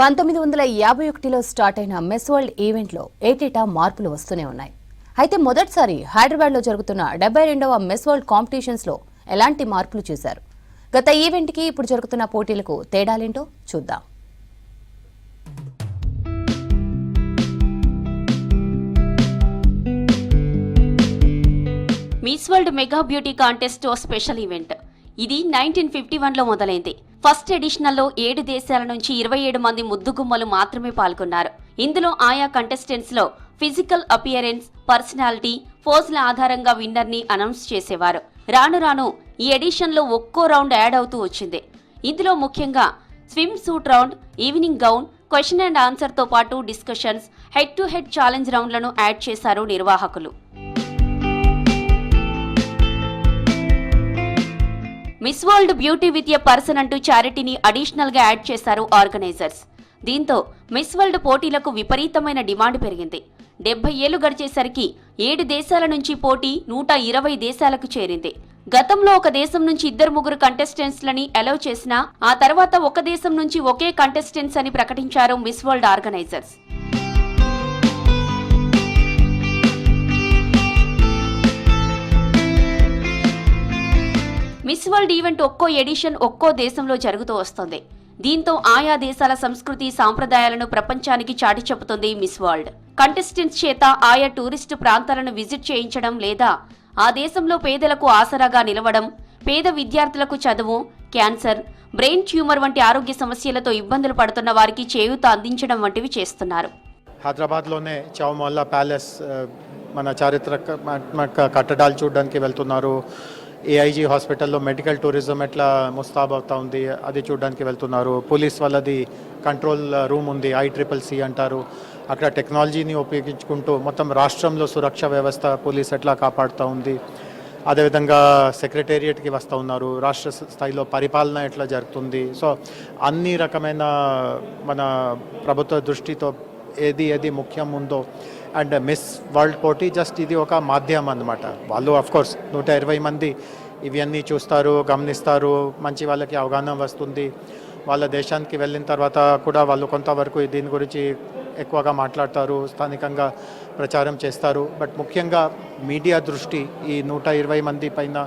పంతొమ్మిది వందల యాభై ఒకటిలో స్టార్ట్ అయిన మెస్ వరల్డ్ ఈవెంట్లో ఏటేటా మార్పులు వస్తూనే ఉన్నాయి. అయితే మొదటిసారి హైదరాబాద్లో జరుగుతున్న డెబ్బై రెండవ మెస్ వరల్డ్ కాంపిటీషన్స్లో ఎలాంటి మార్పులు చూశారు? గత ఈవెంట్కి ఇప్పుడు జరుగుతున్న పోటీలకు తేడాలేంటో చూద్దాం. Miss world mega beauty contest ఓ స్పెషల్ ఈవెంట్. ఇది నైన్టీన్ ఫిఫ్టీ వన్లో మొదలైంది. ఫస్ట్ ఎడిషనల్లో ఏడు దేశాల నుంచి ఇరవై ఏడు మంది ముద్దుగుమ్మలు మాత్రమే పాల్గొన్నారు. ఇందులో ఆయా కంటెస్టెంట్స్లో ఫిజికల్ అపియరెన్స్ పర్సనాలిటీ ఫోజ్ల ఆధారంగా విన్నర్ని అనౌన్స్ చేసేవారు. రాను రాను ఈ ఎడిషన్లో ఒక్కో రౌండ్ యాడ్ అవుతూ వచ్చింది. ఇందులో ముఖ్యంగా swimsuit round evening gown question and ఆన్సర్తో పాటు discussions head to head challenge రౌండ్లను add చేశారు నిర్వాహకులు. Miss world beauty with a person అంటూ చారిటీని అడిషనల్గా యాడ్ చేశారు ఆర్గనైజర్స్. దీంతో మిస్ వరల్డ్ పోటీలకు విపరీతమైన డిమాండ్ పెరిగింది. డెబ్బై ఏళ్ళు గడిచేసరికి ఏడు దేశాల నుంచి పోటీ నూట ఇరవై దేశాలకు చేరింది. గతంలో ఒక దేశం నుంచి ఇద్దరు ముగ్గురు కంటెస్టెంట్స్లని అలౌ చేసినా ఆ తర్వాత ఒక దేశం నుంచి ఒకే కంటెస్టెంట్స్ అని ప్రకటించారు miss world organisers. Miss world event ఒక్కో ఎడిషన్ ఒక్కో దేశంలో జరుగుతూ వస్తుంది. దీంతో ఆయా దేశాల సంస్కృతి సాంప్రదాయాలను ప్రపంచానికి చాటి చెబుతుంది మిస్ వరల్డ్. కంటెస్టెంట్స్ చేత ఆయా టూరిస్ట్ ప్రాంతాలను విజిట్ చేయించడం లేదా ఆ దేశంలో పేదలకు ఆసరాగా నిలవడం పేద విద్యార్థులకు చదువు క్యాన్సర్ బ్రెయిన్ ట్యూమర్ వంటి ఆరోగ్య సమస్యలతో ఇబ్బందులు పడుతున్న వారికి చేయూత అందించడం వంటివి చేస్తున్నారు. హైదరాబాద్లోనే చౌమొల్లా ప్యాలెస్ మన చారిత్రక కట్టడాలు చూడడానికి వెళ్తున్నారు. ఏఐజీ హాస్పిటల్లో మెడికల్ టూరిజం ఎట్లా ముస్తాబ్ అవుతా ఉంది అది చూడడానికి వెళ్తున్నారు. పోలీస్ వాళ్ళది కంట్రోల్ రూమ్ ఉంది ఐ ట్రిపుల్ సి అంటారు. అక్కడ టెక్నాలజీని ఉపయోగించుకుంటూ మొత్తం రాష్ట్రంలో సురక్ష వ్యవస్థ పోలీస్ ఎట్లా కాపాడుతూ ఉంది. అదేవిధంగా సెక్రటేరియట్కి వస్తూ ఉన్నారు. రాష్ట్ర స్థాయిలో పరిపాలన ఎట్లా జరుగుతుంది. సో అన్ని రకమైన మన ప్రభుత్వ దృష్టితో ఏది ఏది ముఖ్యం ఉందో అండ్ మిస్ వరల్డ్ పోటీ జస్ట్ ఇది ఒక మాధ్యమం అన్నమాట. వాళ్ళు కోర్స్ నూట ఇరవై మంది ఇవన్నీ చూస్తారు గమనిస్తారు మంచి వాళ్ళకి అవగాహన వస్తుంది. వాళ్ళ దేశానికి వెళ్ళిన తర్వాత కూడా వాళ్ళు కొంతవరకు దీని గురించి ఎక్కువగా మాట్లాడతారు స్థానికంగా ప్రచారం చేస్తారు. బట్ ముఖ్యంగా మీడియా దృష్టి ఈ నూట ఇరవై మంది పైన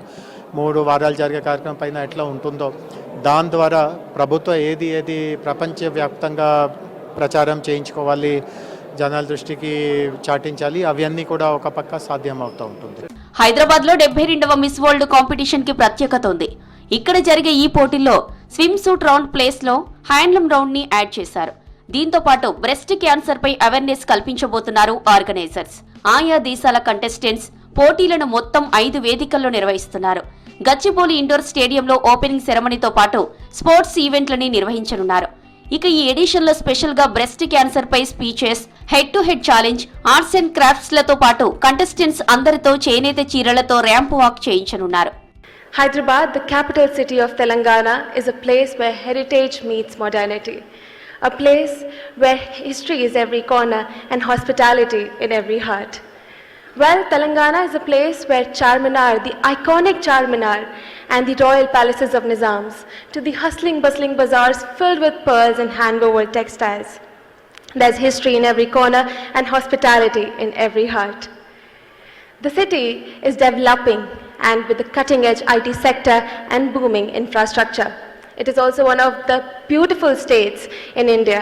మూడు వారాలు జరిగే కార్యక్రమం పైన ఎట్లా ఉంటుందో దాని ద్వారా ప్రభుత్వం ఏది ఏది ప్రపంచవ్యాప్తంగా ప్రచారం చేయించుకోవాలి జనాల దృష్టికి చాటించాలి. అవన్నీ కూడా ఒక పక్క సాధ్యం అవుతూ ఉంటుంది. హైదరాబాద్లో డెబ్బై రెండవ మిస్ వరల్డ్ కాంపిటీషన్కి ప్రత్యేకత ఉంది. ఇక్కడ జరిగే ఈ పోటీల్లో స్విమ్ సూట్ రౌండ్ ప్లేస్లో హ్యాండ్లూమ్ రౌండ్ని యాడ్ చేశారు. దీంతో పాటు బ్రెస్ట్ క్యాన్సర్ పై అవేర్నెస్ కల్పించబోతున్నారు ఆర్గనైజర్స్. ఆయా దేశాల కంటెస్టెంట్స్ పోటీలను మొత్తం ఐదు వేదికల్లో నిర్వహిస్తున్నారు. గచ్చిబౌలి ఇండోర్ స్టేడియంలో ఓపెనింగ్ సెరమనీతో పాటు స్పోర్ట్స్ ఈవెంట్లని నిర్వహించనున్నారు. ఇక ఈ ఎడిషన్లో స్పెషల్గా breast cancer pi speeches Head to head challenge arts and crafts లతో పాటు కంటెస్టెంట్స్ అందరితో చేనేత చీరలతో ర్యాంప్ వాక్ చేయించనున్నారు Hyderabad, the capital city of Telangana, is a place where heritage meets modernity. A place where history is every corner and hospitality in every heart. Well, Telangana is a place where Charminar, the iconic Charminar, and the royal palaces of Nizams, to the hustling, bustling bazaars filled with pearls and hand-woven textiles. There's history in every corner and hospitality in every heart. The city is developing and with the cutting edge IT sector and booming infrastructure. It is also one of the beautiful states in India.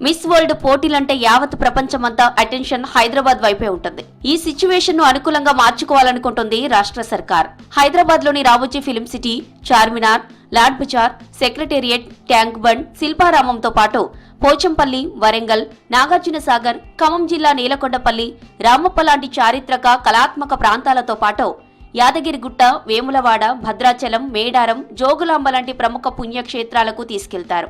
Miss world పోటీలంటే యావత్ ప్రపంచమంతా attention Hyderabad వైపే ఉంటుంది ఈ సిచ్యువేషన్ను అనుకూలంగా మార్చుకోవాలనుకుంటుంది రాష్ట్ర సర్కార్ హైదరాబాద్లోని Ramoji Film City Charminar Lad Bazaar secretariat Tank Bund శిల్పారామంతో పాటు పోచంపల్లి వరంగల్ నాగార్జున సాగర్ ఖమ్మం జిల్లా నీలకొండపల్లి రామప్ప లాంటి చారిత్రక కళాత్మక ప్రాంతాలతో పాటు యాదగిరిగుట్ట వేములవాడ భద్రాచలం మేడారం జోగులాంబ లాంటి ప్రముఖ పుణ్యక్షేత్రాలకు తీసుకెళ్తారు.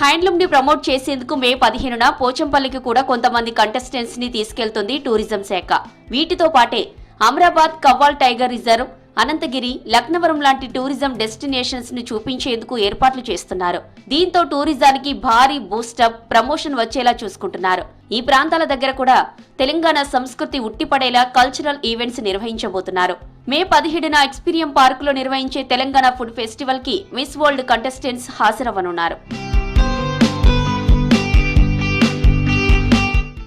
హ్యాండ్లూమ్ని ప్రమోట్ చేసేందుకు మే పదిహేనున పోచంపల్లికి కూడా కొంతమంది కంటెస్టెంట్స్ని తీసుకెళ్తుంది టూరిజం శాఖ. వీటితో పాటే అమరాబాద్ కవ్వాల్ టైగర్ రిజర్వ్ అనంతగిరి లక్నవరం లాంటి టూరిజం డెస్టినేషన్స్ను చూపించేందుకు ఏర్పాట్లు చేస్తున్నారు. దీంతో టూరిజానికి భారీ బూస్టప్ ప్రమోషన్ వచ్చేలా చూసుకుంటున్నారు. ఈ ప్రాంతాల దగ్గర కూడా తెలంగాణ సంస్కృతి ఉట్టిపడేలా కల్చరల్ ఈవెంట్స్ నిర్వహించబోతున్నారు. మే పదిహేడున ఎక్స్పీరియం పార్కులో నిర్వహించే తెలంగాణ ఫుడ్ ఫెస్టివల్కి మిస్ వరల్డ్ కంటెస్టెంట్స్ హాజరవ్వనున్నారు.